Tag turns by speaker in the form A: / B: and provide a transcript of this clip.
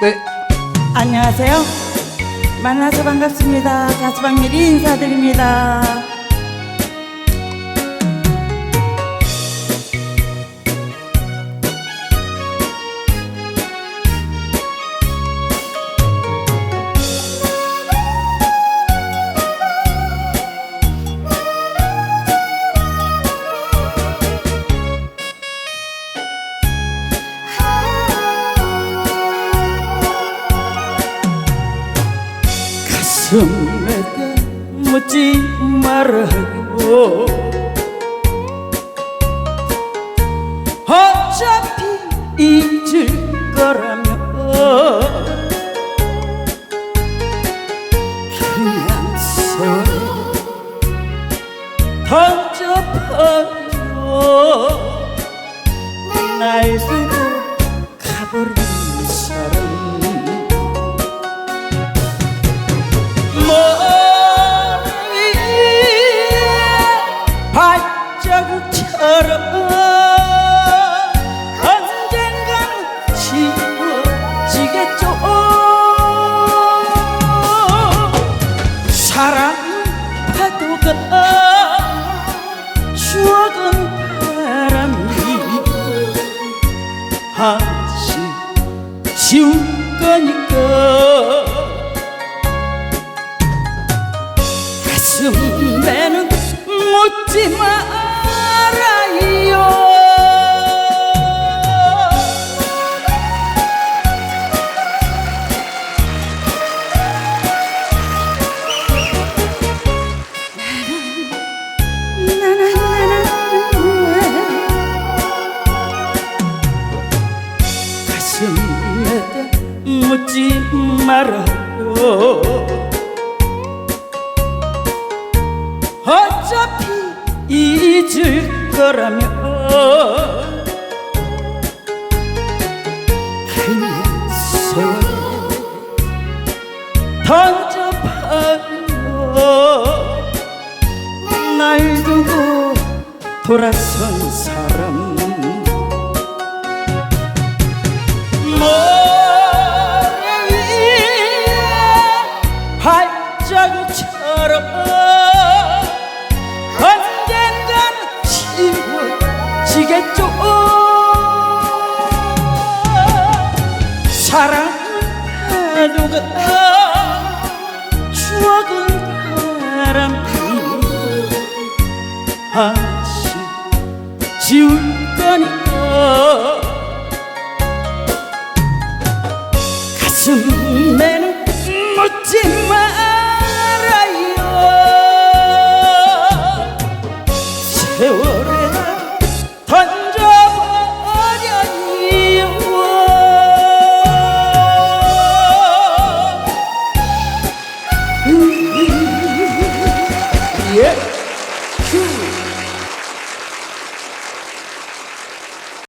A: 네.
B: 안녕하세요. 만나서 반갑습니다. 가수 박미리 인사드립니다. 가슴에다 묻지 말아요. 어차피 잊을 거라면 그냥 세월에 던져버려 날 두고 한시 지울 거니까. 가슴 가슴에다 묻지 말아요. 어차피 잊을 거라면 그냥 세월에 던져버려 날 두고 돌아선 사람 발자국처럼 언젠가는 지워지겠죠. 사랑은 파도가 추억은 바람이 한시 지울 거니까. 가슴에는 묻지 말 세월에 던져버려요 예.